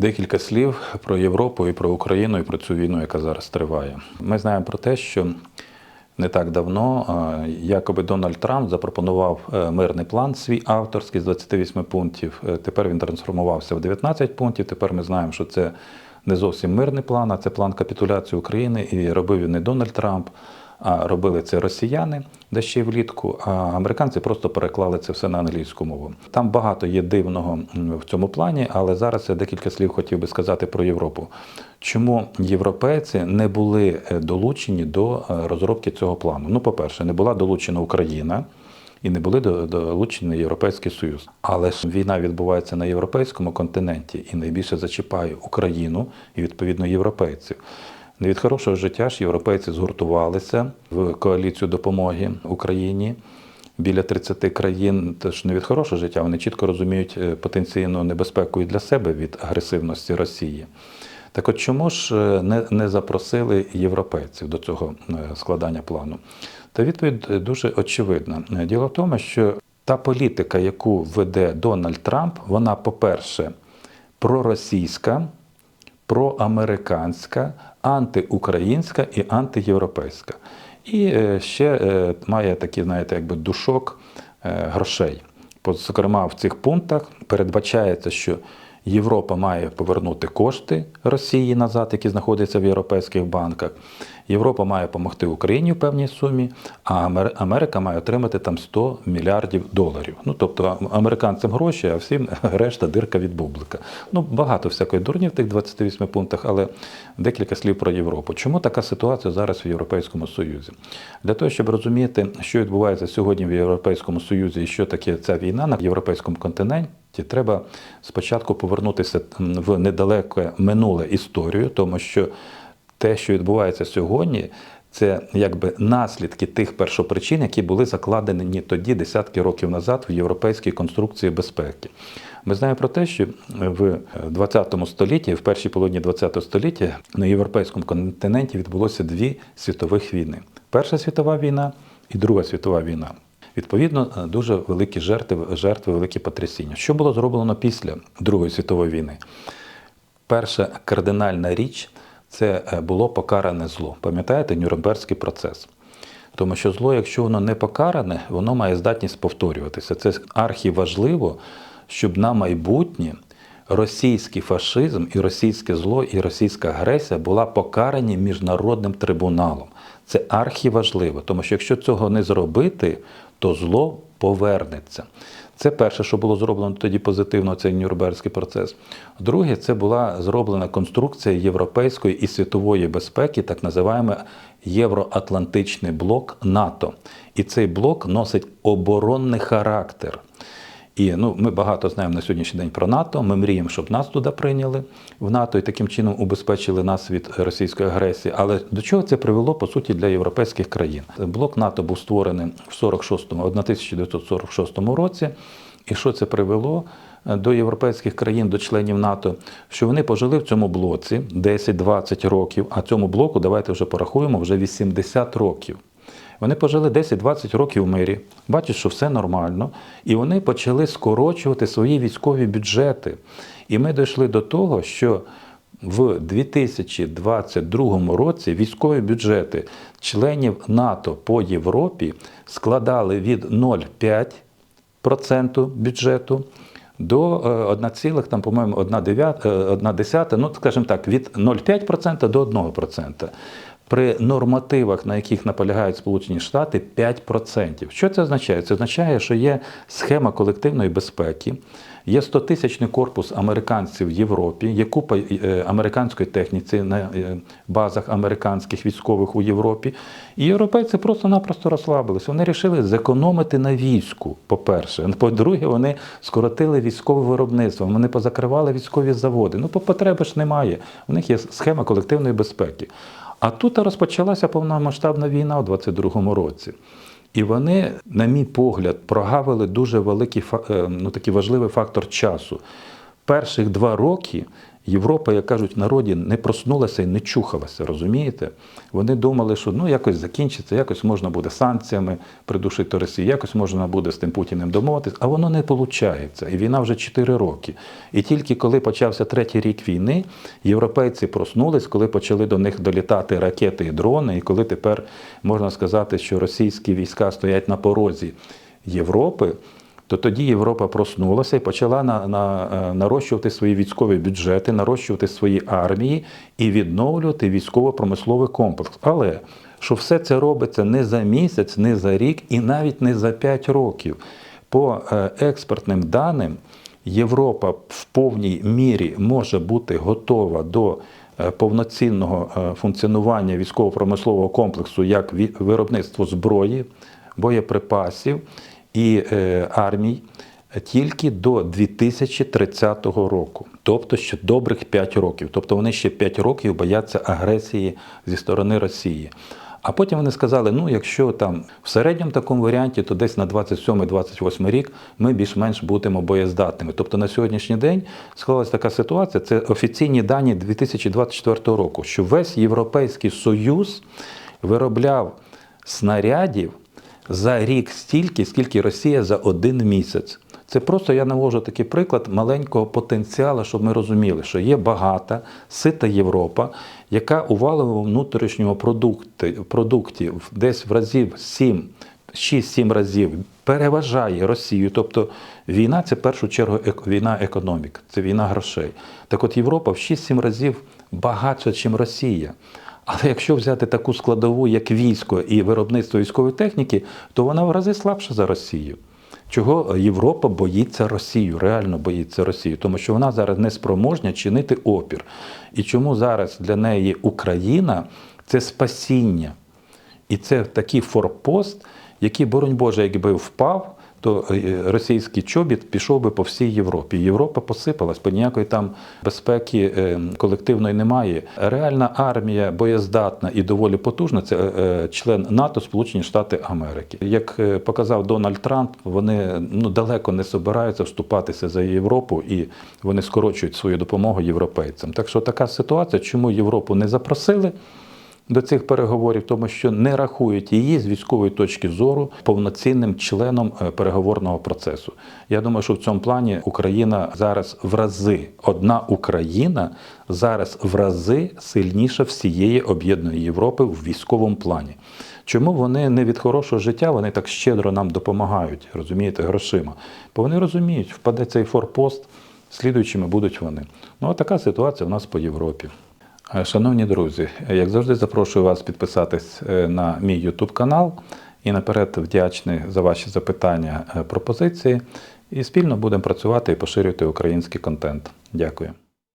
Декілька слів про Європу і про Україну і про цю війну, яка зараз триває. Ми знаємо про те, що не так давно якоби Дональд Трамп запропонував е, мирний план свій авторський з 28 пунктів. Е, Тепер він трансформувався в 19 пунктів. Тепер ми знаємо, що це не зовсім мирний план, а це план капітуляції України. І робив він не Дональд Трамп, робили це росіяни, де ще влітку. А американці просто переклали це все на англійську мову. Там багато є дивного в цьому плані, але зараз я декілька слів хотів би сказати про Європу. Чому європейці не були е, долучені до е, розробки цього плану? Ну, по-перше, не була долучена Україна. І не були долучені Європейський Союз. Але війна відбувається на європейському континенті і найбільше зачіпає Україну і відповідно європейців. Не від хорошого життя ж європейці згуртувалися в коаліцію допомоги Україні біля 30 країн. Тож не від хорошого життя, вони чітко розуміють е, потенційну небезпеку і для себе від агресивності Росії. Так от чому ж е, не, не запросили європейців до цього е, складання плану? Та відповідь дуже очевидна. Діло в тому, що та політика, яку веде Дональд Трамп, вона, по-перше, проросійська, проамериканська, антиукраїнська і антиєвропейська. І е, ще е, має такий, знаєте, якби душок е, грошей. Зокрема, в цих пунктах передбачається, що Європа має повернути кошти Росії назад, які знаходяться в європейських банках. Європа має допомогти Україні в певній сумі, а Америка має отримати там 100 мільярдів доларів. Ну тобто американцям гроші, а всім решта дирка від бублика. Ну багато всякої дурні в тих 28 пунктах, але декілька слів про Європу. Чому така ситуація зараз в Європейському Союзі? Для того, щоб розуміти, що відбувається сьогодні в Європейському Союзі і що таке ця війна на європейському континенті. Треба спочатку повернутися в недалеке минуле історію, тому що те, що відбувається сьогодні, це якби наслідки тих першопричин, які були закладені тоді, десятки років назад, в європейській конструкції безпеки. Ми знаємо про те, що в 20 столітті, в першій половині 20 століття на європейському континенті відбулося дві світових війни: Перша світова війна і Друга світова війна. Відповідно, дуже великі жертви, жертви, великі потрясіння. Що було зроблено після Другої світової війни? Перша кардинальна річ це е, було покаране зло. Пам'ятаєте, Нюрнберзький процес. Тому що зло, якщо воно не покаране, воно має здатність повторюватися. Це архіважливо, щоб на майбутнє російський фашизм і російське зло, і російська агресія була покарані міжнародним трибуналом. Це архіважливо, тому що якщо цього не зробити, то зло повернеться. Це перше, що було зроблено тоді позитивно, цей Нюрнберзький процес. Друге, це була зроблена конструкція європейської і світової безпеки, так називаємо Євроатлантичний блок НАТО. І цей блок носить оборонний характер. І ну, ми багато знаємо на сьогоднішній день про НАТО. Ми мріємо, щоб нас туди прийняли в НАТО і таким чином убезпечили нас від російської агресії. Але до чого це привело по суті для європейських країн? Блок НАТО був створений в 46-му, 1946 році. І що це привело е, до європейських країн, до членів НАТО? Що вони пожили в цьому блоці 10-20 років, а цьому блоку давайте вже порахуємо вже 80 років. Вони пожили 10-20 років в мирі, бачать, що все нормально, і вони почали скорочувати свої військові бюджети. І ми дійшли до того, що в 2022 році військові бюджети членів НАТО по Європі складали від 0,5% бюджету до е, 1, там, по-моєму, 1 ну, скажімо так, від 0,5% до 1%. При нормативах, на яких наполягають Сполучені Штати, 5%. Що це означає? Це означає, що є схема колективної безпеки, є 100-тисячний корпус американців в Європі, є купа е, американської техніці на е, базах американських військових у Європі. І європейці просто-напросто розслабилися. Вони вирішили зекономити на війську, по-перше. По-друге, вони скоротили військове виробництво, вони позакривали військові заводи. Ну, по потреби ж немає. У них є схема колективної безпеки. А тут розпочалася повномасштабна війна у 22-му році. І вони, на мій погляд, прогавили дуже великий е, ну, такий важливий фактор часу. Перших два роки Європа, як кажуть, в народі не проснулася і не чухалася, розумієте? Вони думали, що ну якось закінчиться, якось можна буде санкціями придушити Росію, якось можна буде з тим Путіним домовитися, а воно не виходить. І війна вже 4 роки. І тільки коли почався третій рік війни, європейці проснулись, коли почали до них долітати ракети і дрони, і коли тепер можна сказати, що російські війська стоять на порозі Європи то тоді Європа проснулася і почала на, на, е, нарощувати свої військові бюджети, нарощувати свої армії і відновлювати військово-промисловий комплекс. Але що все це робиться не за місяць, не за рік і навіть не за 5 років. По е, експертним даним, Європа в повній мірі може бути готова до е, повноцінного функціонування військово-промислового комплексу як виробництво зброї, боєприпасів і е, армій тільки до 2030 року, тобто ще добрих 5 років. Тобто вони ще 5 років бояться агресії зі сторони Росії. А потім вони сказали: ну, якщо там в середньому такому варіанті, то десь на 27-28 рік ми більш-менш будемо боєздатними. Тобто на сьогоднішній день склалася така ситуація. Це офіційні дані 2024 року, що весь Європейський Союз виробляв снарядів за рік стільки, скільки Росія за один місяць. Це просто я навожу такий приклад маленького потенціалу, щоб ми розуміли, що є багата, сита Європа, яка у валовому внутрішньому продукті, продукті десь в разів 7, 6-7 разів переважає Росію. Тобто війна це в першу чергу війна економік, це війна грошей. Так от Європа в 6-7 разів багатша, ніж Росія. Але якщо взяти таку складову, як військо і виробництво військової техніки, то вона в рази слабша за Росію. Чого Європа боїться Росію, реально боїться Росію, тому що вона зараз не спроможна чинити опір. І чому зараз для неї Україна це спасіння? І це такий форпост, який, боронь Боже, якби впав, то е, російський чобіт пішов би по всій Європі. Європа посипалась, бо ніякої там безпеки е, колективної немає. Реальна армія боєздатна і доволі потужна. Це е, е, член НАТО, Сполучені Штати Америки. Як е, показав Дональд Трамп, вони ну далеко не собираються вступатися за Європу і вони скорочують свою допомогу європейцям. Так що така ситуація, чому Європу не запросили? До цих переговорів, тому що не рахують її з військової точки зору повноцінним членом е, переговорного процесу. Я думаю, що в цьому плані Україна зараз в рази, одна Україна зараз в рази сильніша всієї об'єднаної Європи в військовому плані. Чому вони не від хорошого життя, вони так щедро нам допомагають, розумієте, грошима? Бо вони розуміють, впаде цей форпост, слідуючими будуть вони. Ну, от така ситуація у нас по Європі. Е, Шановні друзі, як завжди, запрошую вас підписатись е, на мій YouTube канал і наперед вдячний за ваші запитання, е, пропозиції. І спільно будемо працювати і поширювати український контент. Дякую.